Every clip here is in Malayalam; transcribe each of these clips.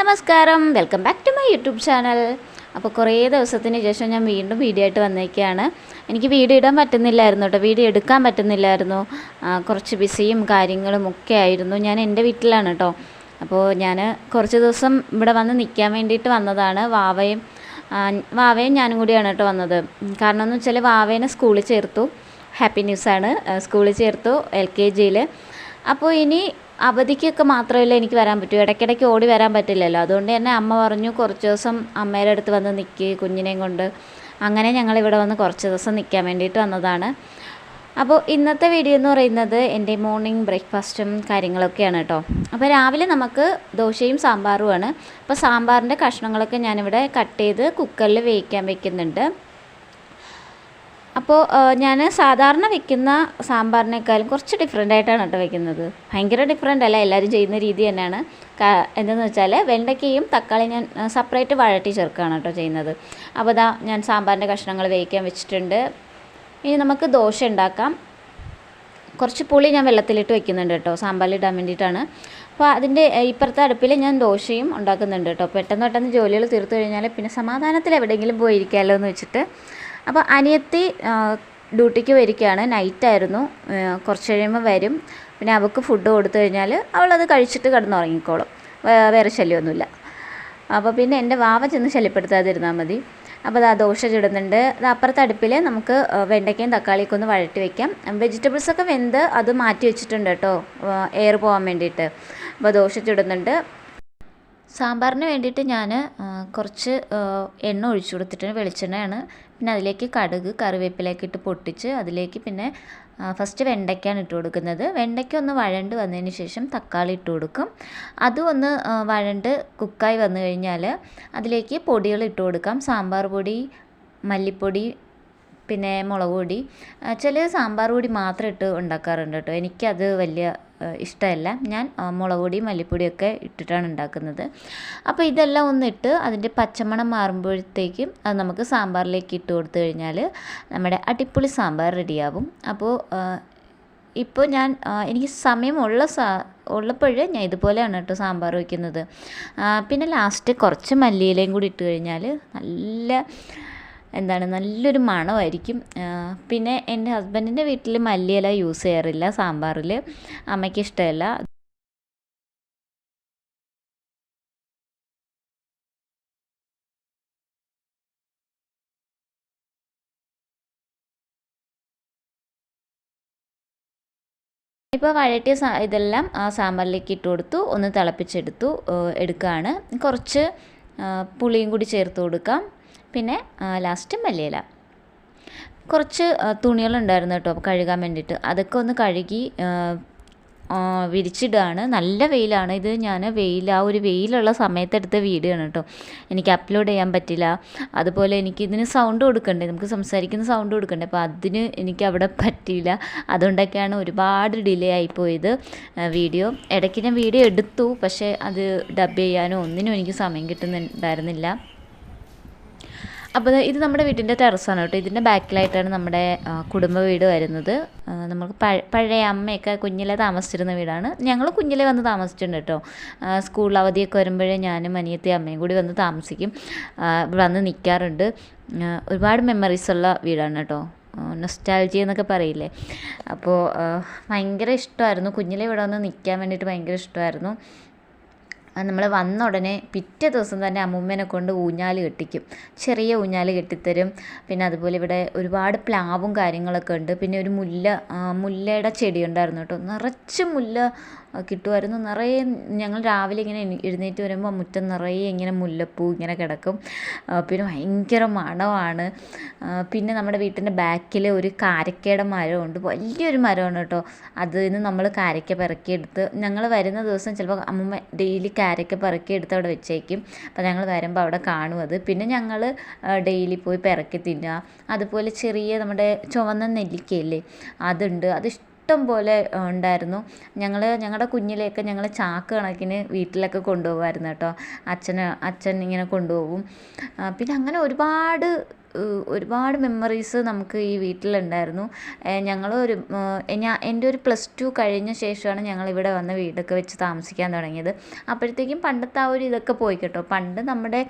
നമസ്കാരം. Welcome back to my YouTube channel അപ്പോൾ കുറേ ദിവസത്തിന് ശേഷം ഞാൻ വീണ്ടും വീഡിയോ ആയിട്ട് വന്നേക്കാണ്. എനിക്ക് വീഡിയോ ഇടാൻ പറ്റുന്നില്ലായിരുന്നു കേട്ടോ വീഡിയോ എടുക്കാൻ പറ്റുന്നില്ലായിരുന്നു. കുറച്ച് ബിസിയും കാര്യങ്ങളും ഒക്കെ ആയിരുന്നു. ഞാൻ എന്റെ വീട്ടിലാണ് കേട്ടോ അപ്പോൾ ഞാൻ കുറച്ച് ദിവസം ഇവിടെ വന്ന് നിൽക്കാൻ വേണ്ടിയിട്ട് വന്നതാണ്. വാവയും വാവയും ഞാനും കൂടിയാണ് കേട്ടോ വന്നത്. കാരണം എന്ന് വെച്ചാൽ വാവേനെ സ്കൂളിൽ ചേർത്തു. ഹാപ്പി ന്യൂസാണ് സ്കൂളിൽ ചേർത്തു എൽ കെ ജിയിൽ അപ്പോൾ ഇനി അവധിക്കൊക്കെ മാത്രമല്ല എനിക്ക് വരാൻ പറ്റൂ? ഇടയ്ക്കിടയ്ക്ക് ഓടി വരാൻ പറ്റില്ലല്ലോ. അതുകൊണ്ട് തന്നെ അമ്മ പറഞ്ഞു കുറച്ച് ദിവസം അമ്മയുടെ അടുത്ത് വന്ന് നിൽക്ക് കുഞ്ഞിനെയും കൊണ്ട്. അങ്ങനെ ഞങ്ങൾ ഇവിടെ വന്ന് കുറച്ച് ദിവസം നിൽക്കാൻ വേണ്ടിയിട്ട് വന്നതാണ്. അപ്പോൾ ഇന്നത്തെ വീഡിയോ എന്ന് പറയുന്നത് എന്റെ മോർണിംഗ് ബ്രേക്ക്ഫാസ്റ്റും കാര്യങ്ങളൊക്കെയാണ് കേട്ടോ. അപ്പോൾ രാവിലെ നമുക്ക് ദോശയും സാമ്പാറുമാണ് അപ്പോൾ സാമ്പാറിന്റെ കഷ്ണങ്ങളൊക്കെ ഞാനിവിടെ കട്ട് ചെയ്ത് കുക്കറിൽ വേവിക്കാൻ വെക്കുന്നുണ്ട്. അപ്പോൾ ഞാൻ സാധാരണ വെക്കുന്ന സാമ്പാറിനേക്കാളും കുറച്ച് ഡിഫറെന്റ് ആയിട്ടാണ് കേട്ടോ വെക്കുന്നത്. ഭയങ്കര ഡിഫറെന്റ് അല്ല എല്ലാവരും ചെയ്യുന്ന രീതി തന്നെയാണ്. എന്തെന്ന് വെച്ചാൽ വെണ്ടയ്ക്കയും തക്കാളി ഞാൻ സെപ്പറേറ്റ് വഴട്ടി ചേർക്കുകയാണ് കേട്ടോ ചെയ്യുന്നത്. അപ്പോൾ ഇതാ ഞാൻ സാമ്പാറിന്റെ കഷ്ണങ്ങൾ വേവിക്കാൻ വെച്ചിട്ടുണ്ട്. ഇനി നമുക്ക് ദോശ ഉണ്ടാക്കാം. കുറച്ച് പുളി ഞാൻ വെള്ളത്തിലിട്ട് വെക്കുന്നുണ്ട് കേട്ടോ സാമ്പാറിലിടാൻ വേണ്ടിയിട്ടാണ്. അപ്പോൾ അതിന്റെ ഇപ്പുറത്തെ അടുപ്പിൽ ഞാൻ ദോശയും ഉണ്ടാക്കുന്നുണ്ട് കേട്ടോ. പെട്ടെന്ന് പെട്ടെന്ന് ജോലികൾ തീർത്തു കഴിഞ്ഞാൽ പിന്നെ സമാധാനത്തിൽ എവിടെയെങ്കിലും പോയിരിക്കാമല്ലോ എന്ന് വെച്ചിട്ട് അപ്പോൾ അനിയത്തി ഡ്യൂട്ടിക്ക് വരികയാണ്. നൈറ്റായിരുന്നു കുറച്ച് കഴിയുമ്പോൾ വരും. പിന്നെ അവൾക്ക് ഫുഡ് കൊടുത്തു കഴിഞ്ഞാൽ അവളത് കഴിച്ചിട്ട് കിടന്നുറങ്ങിക്കോളും. വേറെ ശല്യമൊന്നുമില്ല. അപ്പോൾ പിന്നെ എന്റെ വാവ ചെന്ന് ശല്യപ്പെടുത്താതിരുന്നാൽ മതി. അപ്പോൾ അത് ആ ദോശ ചുടുന്നുണ്ട്. അത് അപ്പുറത്തെ അടുപ്പിൽ നമുക്ക് വെണ്ടയ്ക്കയും തക്കാളിയൊക്കെ ഒന്ന് വഴറ്റി വെക്കാം. വെജിറ്റബിൾസൊക്കെ വെന്ത് അത് മാറ്റി വെച്ചിട്ടുണ്ട് കേട്ടോ. എയർ പോകാൻ വേണ്ടിയിട്ട്. അപ്പോൾ ദോശ ചുടുന്നുണ്ട്. സാമ്പാറിന് വേണ്ടിയിട്ട് ഞാൻ കുറച്ച് എണ്ണ ഒഴിച്ചു കൊടുത്തിട്ടുണ്ട്. വെളിച്ചെണ്ണയാണ്. പിന്നെ അതിലേക്ക് കടുക് കറിവേപ്പിലേക്ക് ഇട്ട് പൊട്ടിച്ച് അതിലേക്ക് പിന്നെ ഫസ്റ്റ് വെണ്ടയ്ക്കാണ് ഇട്ട് കൊടുക്കുന്നത്. വെണ്ടയ്ക്ക ഒന്ന് വഴണ്ട് വന്നതിന് ശേഷം തക്കാളി ഇട്ട് കൊടുക്കും. അതും ഒന്ന് വഴണ്ട് കുക്കായി വന്നു കഴിഞ്ഞാൽ അതിലേക്ക് പൊടികൾ ഇട്ട് കൊടുക്കാം. സാമ്പാർ പൊടി മല്ലിപ്പൊടി പിന്നെ മുളക് പൊടി ചില സാമ്പാർ പൊടി മാത്രം ഇട്ട് ഉണ്ടാക്കാറുണ്ട് കേട്ടോ. എനിക്കത് വലിയ ഇഷ്ടമല്ല. ഞാൻ മുളക് പൊടി മല്ലിപ്പൊടിയൊക്കെ ഇട്ടിട്ടാണ് ഉണ്ടാക്കുന്നത്. അപ്പോൾ ഇതെല്ലാം ഒന്നിട്ട് അതിന്റെ പച്ചമണം മാറുമ്പോഴത്തേക്കും അത് നമുക്ക് സാമ്പാറിലേക്ക് ഇട്ട് കൊടുത്തു കഴിഞ്ഞാൽ നമ്മുടെ അടിപൊളി സാമ്പാർ റെഡിയാവും. അപ്പോൾ ഇപ്പോൾ ഞാൻ എനിക്ക് സമയമുള്ള സാ ഉള്ളപ്പോഴേ ഞാൻ ഇതുപോലെയാണ് കേട്ടോ സാമ്പാർ വയ്ക്കുന്നത്. പിന്നെ ലാസ്റ്റ് കുറച്ച് മല്ലിയിലയും കൂടി ഇട്ട് കഴിഞ്ഞാൽ നല്ല എന്താണ് നല്ലൊരു മണമായിരിക്കും. പിന്നെ എന്റെ ഹസ്ബൻഡിന്റെ വീട്ടിൽ മല്ലിയില യൂസ് ചെയ്യാറില്ല സാമ്പാറിൽ. അമ്മയ്ക്ക് ഇഷ്ടമല്ല. ഇപ്പോൾ വഴറ്റിയ സാ ഇതെല്ലാം ആ സാമ്പാറിലേക്ക് ഇട്ട് കൊടുത്തു. ഒന്ന് തിളപ്പിച്ചെടുത്തു എടുക്കുകയാണ്. കുറച്ച് പുളിയും കൂടി ചേർത്ത് കൊടുക്കാം. പിന്നെ ലാസ്റ്റ് മല്ലിയില. കുറച്ച് തുണികളുണ്ടായിരുന്നു കേട്ടോ കഴുകാൻ വേണ്ടിയിട്ട്. അതൊക്കെ ഒന്ന് കഴുകി വിരിച്ചിടുകയാണ് നല്ല വെയിലാണ്. ഇത് ഞാൻ വെയിൽ ആ ഒരു വെയിലുള്ള സമയത്തെടുത്ത വീഡിയോ ആണ് കേട്ടോ. എനിക്ക് അപ്ലോഡ് ചെയ്യാൻ പറ്റില്ല. അതുപോലെ എനിക്ക് ഇതിന് സൗണ്ട് കൊടുക്കണ്ടേ? നമുക്ക് സംസാരിക്കുന്ന സൗണ്ട് കൊടുക്കണ്ടേ? അപ്പോൾ അതിന് എനിക്ക് അവിടെ പറ്റിയില്ല. അതുകൊണ്ടൊക്കെയാണ് ഒരുപാട് ഡിലേ ആയിപ്പോയത് വീഡിയോ. ഇടയ്ക്ക് ഞാൻ വീഡിയോ എടുത്തു പക്ഷേ അത് ഡബ് ചെയ്യാനോ ഒന്നിനും എനിക്ക് സമയം കിട്ടുന്നുണ്ടായിരുന്നില്ല. അപ്പോൾ ഇത് നമ്മുടെ വീടിന്റെ ടെറസാണ് കേട്ടോ. ഇതിന്റെ ബാക്കിലായിട്ടാണ് നമ്മുടെ കുടുംബ വീട് വരുന്നത്. നമുക്ക് പഴ- പഴയ അമ്മയൊക്കെ കുഞ്ഞിലെ താമസിച്ചിരുന്ന വീടാണ്. ഞങ്ങൾ കുഞ്ഞിലെ വന്ന് താമസിച്ചിട്ടുണ്ട് കേട്ടോ. സ്കൂൾ അവധിയൊക്കെ വരുമ്പോഴേ ഞാനും അനിയത്തി അമ്മയും കൂടി വന്ന് താമസിക്കും. വന്ന് നിൽക്കാറുണ്ട് ഒരുപാട് മെമ്മറീസ് ഉള്ള വീടാണ് കേട്ടോ. നൊസ്റ്റാൾജി എന്നൊക്കെ പറയില്ലേ? അപ്പോൾ ഭയങ്കര ഇഷ്ടമായിരുന്നു. കുഞ്ഞിലെ ഇവിടെ വന്ന് നിൽക്കാൻ വേണ്ടിയിട്ട് ഭയങ്കര ഇഷ്ടമായിരുന്നു. നമ്മൾ വന്ന ഉടനെ പിറ്റേ ദിവസം തന്നെ അമ്മൂമ്മേനെ കൊണ്ട് ഊഞ്ഞാൽ കെട്ടിക്കും. ചെറിയ ഊഞ്ഞാൽ കെട്ടിത്തരും. പിന്നെ അതുപോലെ ഇവിടെ ഒരുപാട് പ്ലാവും കാര്യങ്ങളൊക്കെ ഉണ്ട്. പിന്നെ ഒരു മുല്ല മുല്ലയുടെ ചെടി ഉണ്ടായിരുന്നു കേട്ടോ. നിറച്ച് മുല്ല കിട്ടുമായിരുന്നു നിറയെ ഞങ്ങൾ രാവിലെ ഇങ്ങനെ എഴുന്നേറ്റ് വരുമ്പോൾ മുറ്റം നിറയെ ഇങ്ങനെ മുല്ലപ്പൂ ഇങ്ങനെ കിടക്കും. പിന്നെ ഭയങ്കര മണമാണ്. പിന്നെ നമ്മുടെ വീട്ടിന്റെ ബാക്കിൽ ഒരു കാരക്കയുടെ മരമുണ്ട്. വലിയൊരു മരമാണ് കേട്ടോ. അതിൽ നിന്ന് നമ്മൾ കാരക്ക പെറുക്കിയെടുത്ത് ഞങ്ങൾ വരുന്ന ദിവസം ചിലപ്പോൾ അമ്മമ്മ ഡെയിലി കാരക്ക പെറുക്കിയെടുത്ത് അവിടെ വെച്ചേക്കും. അപ്പോൾ ഞങ്ങൾ വരുമ്പോൾ അവിടെ കാണും അത്. പിന്നെ ഞങ്ങൾ ഡെയിലി പോയി പെറുക്കി തിന്നുക. അതുപോലെ ചെറിയ നമ്മുടെ ചുവന്ന നെല്ലിക്കയില്ലേ അതുണ്ട്. അത് ഇഷ്ടം പോലെ ഉണ്ടായിരുന്നു. ഞങ്ങൾ ഞങ്ങളുടെ കുഞ്ഞിലെയൊക്കെ ഞങ്ങൾ ചാക്ക് കണക്കിന് വീട്ടിലൊക്കെ കൊണ്ടുപോകുമായിരുന്നു കേട്ടോ. അച്ഛന് അച്ഛൻ ഇങ്ങനെ കൊണ്ടുപോകും പിന്നെ അങ്ങനെ ഒരുപാട് ഒരുപാട് മെമ്മറീസ് നമുക്ക് ഈ വീട്ടിലുണ്ടായിരുന്നു. ഞങ്ങൾ ഒരു ഞാൻ എന്റെ ഒരു പ്ലസ് ടു കഴിഞ്ഞ ശേഷമാണ് ഞങ്ങൾ ഇവിടെ വന്ന് വീടൊക്കെ വെച്ച് താമസിക്കാൻ തുടങ്ങിയത്. അപ്പോഴത്തേക്കും പണ്ടത്തെ ആ ഒരു ഇതൊക്കെ പോയി കേട്ടോ. പണ്ട് നമ്മുടെ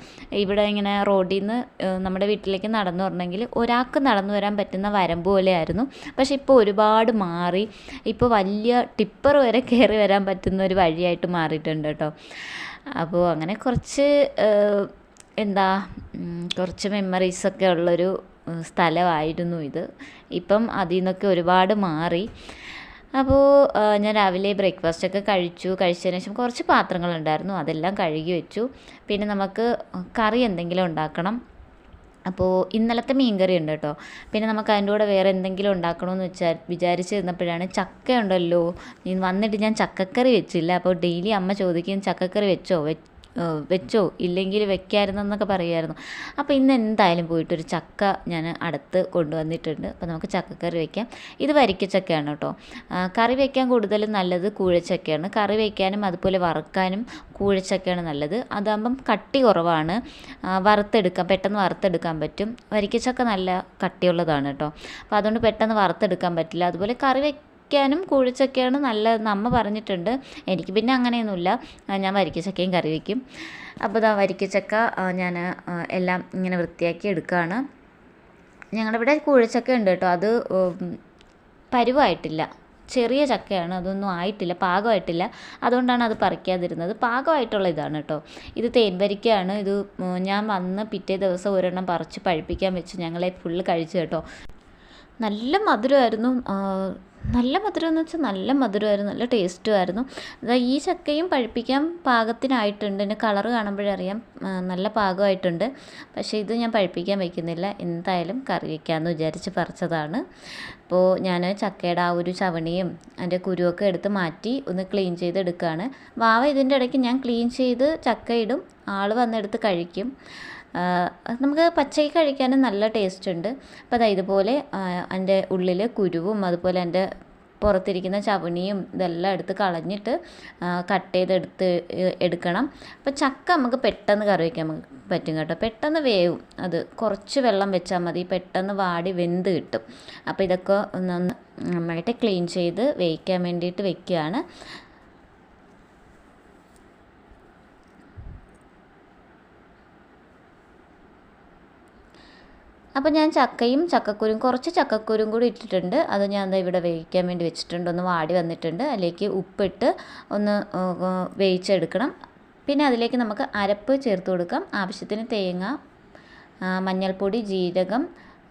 ഇവിടെ ഇങ്ങനെ റോഡിൽ നിന്ന് നമ്മുടെ വീട്ടിലേക്ക് നടന്നു വരണമെങ്കിൽ ഒരാൾക്ക് നടന്നു വരാൻ പറ്റുന്ന വരമ്പ് പോലെയായിരുന്നു. പക്ഷേ ഇപ്പോൾ ഒരുപാട് മാറി. ഇപ്പോൾ വലിയ ടിപ്പർ വരെ കയറി വരാൻ പറ്റുന്ന ഒരു വഴിയായിട്ട് മാറിയിട്ടുണ്ട് കേട്ടോ. അപ്പോൾ അങ്ങനെ കുറച്ച് എന്താ കുറച്ച് മെമ്മറീസൊക്കെ ഉള്ളൊരു സ്ഥലമായിരുന്നു ഇത്. ഇപ്പം അതിൽ നിന്നൊക്കെ ഒരുപാട് മാറി. അപ്പോൾ ഞാൻ രാവിലെ ബ്രേക്ക്ഫാസ്റ്റ് ഒക്കെ കഴിച്ചു. കഴിച്ചതിന് ശേഷം കുറച്ച് പാത്രങ്ങളുണ്ടായിരുന്നു. അതെല്ലാം കഴുകി വെച്ചു. പിന്നെ നമുക്ക് കറി എന്തെങ്കിലും ഉണ്ടാക്കണം. അപ്പോൾ ഇന്നലത്തെ മീൻ കറി ഉണ്ട് കേട്ടോ. പിന്നെ നമുക്ക് അതിന്റെ കൂടെ വേറെ എന്തെങ്കിലും ഉണ്ടാക്കണമെന്ന് വെച്ചാൽ വിചാരിച്ചിരുന്നപ്പോഴാണ് ചക്ക ഉണ്ടല്ലോ നീ വന്നിട്ട് ഞാൻ ചക്കക്കറി വെച്ചില്ല. അപ്പോൾ ഡെയിലി അമ്മ ചോദിക്കും ചക്കക്കറി വെച്ചോ? വെച്ചോ? ഇല്ലെങ്കിൽ വെക്കായിരുന്നെന്നൊക്കെ പറയുമായിരുന്നു. അപ്പോൾ ഇന്ന് എന്തായാലും പോയിട്ടൊരു ചക്ക ഞാൻ അടുത്ത് കൊണ്ടുവന്നിട്ടുണ്ട്. അപ്പോൾ നമുക്ക് ചക്കക്കറി വയ്ക്കാം ഇത് വരിക്ക ചക്കയാണ് കേട്ടോ കറി വയ്ക്കാൻ കൂടുതലും നല്ലത് കൂഴച്ചക്കയാണ്. കറി വയ്ക്കാനും അതുപോലെ വറുക്കാനും കൂഴച്ചക്കയാണ് നല്ലത്. അതാകുമ്പം കട്ടി കുറവാണ്. വറുത്തെടുക്കാം. പെട്ടെന്ന് വറുത്തെടുക്കാൻ പറ്റും. വരിക്കച്ചക്ക നല്ല കട്ടിയുള്ളതാണ് കേട്ടോ. അപ്പോൾ അതുകൊണ്ട് പെട്ടെന്ന് വറുത്തെടുക്കാൻ പറ്റില്ല. അതുപോലെ കറി വയ്ക്കാനും കൂഴിച്ചക്കയാണ് നല്ലതെന്ന് അമ്മ പറഞ്ഞിട്ടുണ്ട്. എനിക്ക് പിന്നെ അങ്ങനെയൊന്നുമില്ല. ഞാൻ വരിക്കച്ചക്കയും കറി വയ്ക്കും അപ്പോൾ ഇതാ വരിക്കച്ചക്ക ഞാൻ എല്ലാം ഇങ്ങനെ വൃത്തിയാക്കി എടുക്കുകയാണ് ഞങ്ങളുടെ ഇവിടെ കൂഴിച്ചക്ക ഉണ്ട് കേട്ടോ. അത് പരുവായിട്ടില്ല. ചെറിയ ചക്കയാണ്. അതൊന്നും ആയിട്ടില്ല. പാകമായിട്ടില്ല. അതുകൊണ്ടാണ് അത് പറിക്കാതിരുന്നത്. പാകമായിട്ടുള്ള ഇതാണ് കേട്ടോ. ഇത് തേൻവരിക്കയാണ്. ഇത് ഞാൻ വന്ന് പിറ്റേ ദിവസം ഒരെണ്ണം പറിച്ച് പഴുപ്പിക്കാൻ വെച്ച് ഞങ്ങളെ ഫുള്ള് കഴിച്ചു കേട്ടോ. നല്ല മധുരമായിരുന്നു. നല്ല മധുരം എന്ന് വെച്ചാൽ നല്ല മധുരമായിരുന്നു നല്ല ടേസ്റ്റും ആയിരുന്നു ഈ ചക്കയും പഴുപ്പിക്കാൻ പാകത്തിനായിട്ടുണ്ട്. എന്റെ കളറ് കാണുമ്പോഴറിയാം നല്ല പാകമായിട്ടുണ്ട്. പക്ഷേ ഇത് ഞാൻ പഴുപ്പിക്കാൻ വയ്ക്കുന്നില്ല എന്തായാലും കറി വയ്ക്കാമെന്ന് വിചാരിച്ച് പറിച്ചതാണ്. അപ്പോൾ ഞാൻ ചക്കയുടെ ആ ഒരു ചവണിയും അതിന്റെ കുരുവൊക്കെ എടുത്ത് മാറ്റി ഒന്ന് ക്ലീൻ ചെയ്ത് ചെയ്തെടുക്കുകയാണ് വാവ ഇതിന്റെ ഇടയ്ക്ക് ഞാൻ ക്ലീൻ ചെയ്ത് ചക്കയിടും. ആൾ വന്നെടുത്ത് കഴിക്കും. നമുക്ക് പച്ചയ്ക്ക് കഴിക്കാനും നല്ല ടേസ്റ്റ് ഉണ്ട്. അപ്പോൾ അതാ ഇതുപോലെ എന്റെ ഉള്ളിൽ കുരുവും അതുപോലെ എന്റെ പുറത്തിരിക്കുന്ന ചവണിയും ഇതെല്ലാം എടുത്ത് കളഞ്ഞിട്ട് കട്ട് ചെയ്തെടുത്ത് എടുക്കണം. അപ്പോൾ ചക്ക നമുക്ക് പെട്ടെന്ന് കറി വയ്ക്കാൻ പറ്റും കേട്ടോ. പെട്ടെന്ന് വേവും. അത് കുറച്ച് വെള്ളം വെച്ചാൽ മതി. പെട്ടെന്ന് വാടി വെന്ത് കിട്ടും. അപ്പോൾ ഇതൊക്കെ ഒന്ന് നന്നായിട്ട് ക്ലീൻ ചെയ്ത് വേവിക്കാൻ വേണ്ടിയിട്ട് വെക്കുകയാണ്. അപ്പോൾ ഞാൻ ചക്കയും ചക്കക്കുരും കുറച്ച് ചക്കക്കുരും കൂടി ഇട്ടിട്ടുണ്ട്. അത് ഞാൻ എന്താ ഇവിടെ വേവിക്കാൻ വേണ്ടി വെച്ചിട്ടുണ്ട്. ഒന്ന് വാടി വന്നിട്ടുണ്ട്. അതിലേക്ക് ഉപ്പിട്ട് ഒന്ന് വേവിച്ചെടുക്കണം. പിന്നെ അതിലേക്ക് നമുക്ക് അരപ്പ് ചേർത്ത് കൊടുക്കാം. ആവശ്യത്തിന് തേങ്ങ മഞ്ഞൾപ്പൊടി ജീരകം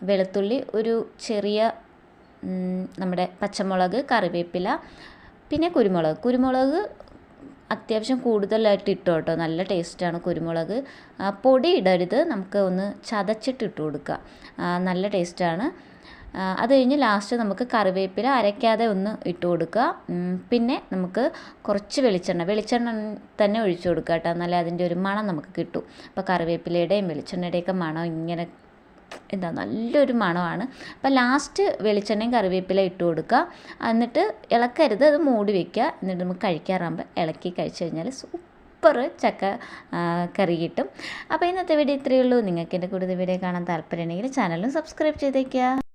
വെളുത്തുള്ളി ഒരു ചെറിയ നമ്മുടെ പച്ചമുളക് കറിവേപ്പില പിന്നെ കുരുമുളക്. കുരുമുളക് അത്യാവശ്യം കൂടുതലായിട്ട് ഇട്ടു കേട്ടോ നല്ല ടേസ്റ്റാണ് കുരുമുളക്. പൊടി ഇടരുത്. നമുക്ക് ഒന്ന് ചതച്ചിട്ട് ഇട്ട് കൊടുക്കുക നല്ല ടേസ്റ്റാണ്. അത് കഴിഞ്ഞ് ലാസ്റ്റ് നമുക്ക് കറിവേപ്പില അരയ്ക്കാതെ ഒന്ന് ഇട്ട് കൊടുക്കുക. പിന്നെ നമുക്ക് കുറച്ച് വെളിച്ചെണ്ണ. വെളിച്ചെണ്ണ തന്നെ ഒഴിച്ചു കൊടുക്കുക കേട്ടോ. എന്നാലേ അതിന്റെ ഒരു മണം നമുക്ക് കിട്ടും. അപ്പോൾ കറിവേപ്പിലയുടെയും വെളിച്ചെണ്ണയുടെയൊക്കെ മണം ഇങ്ങനെ എന്താ നല്ലൊരു മണമാണ്. അപ്പോൾ ലാസ്റ്റ് വെളിച്ചെണ്ണയും കറിവേപ്പില ഇട്ട് കൊടുക്കുക. എന്നിട്ട് ഇളക്കരുത് അത് മൂടി വെക്കുക. എന്നിട്ട് നമുക്ക് കഴിക്കാറാകുമ്പോൾ ഇളക്കി കഴിച്ചു കഴിഞ്ഞാൽ സൂപ്പർ ചക്ക കറി കിട്ടും. അപ്പോൾ ഇന്നത്തെ വീഡിയോ ഇത്രയേ ഉള്ളൂ. നിങ്ങൾക്ക് എന്റെ കൂടുതൽ വീഡിയോ കാണാൻ താല്പര്യമുണ്ടെങ്കിൽ ചാനലും സബ്സ്ക്രൈബ് ചെയ്തേക്കുക.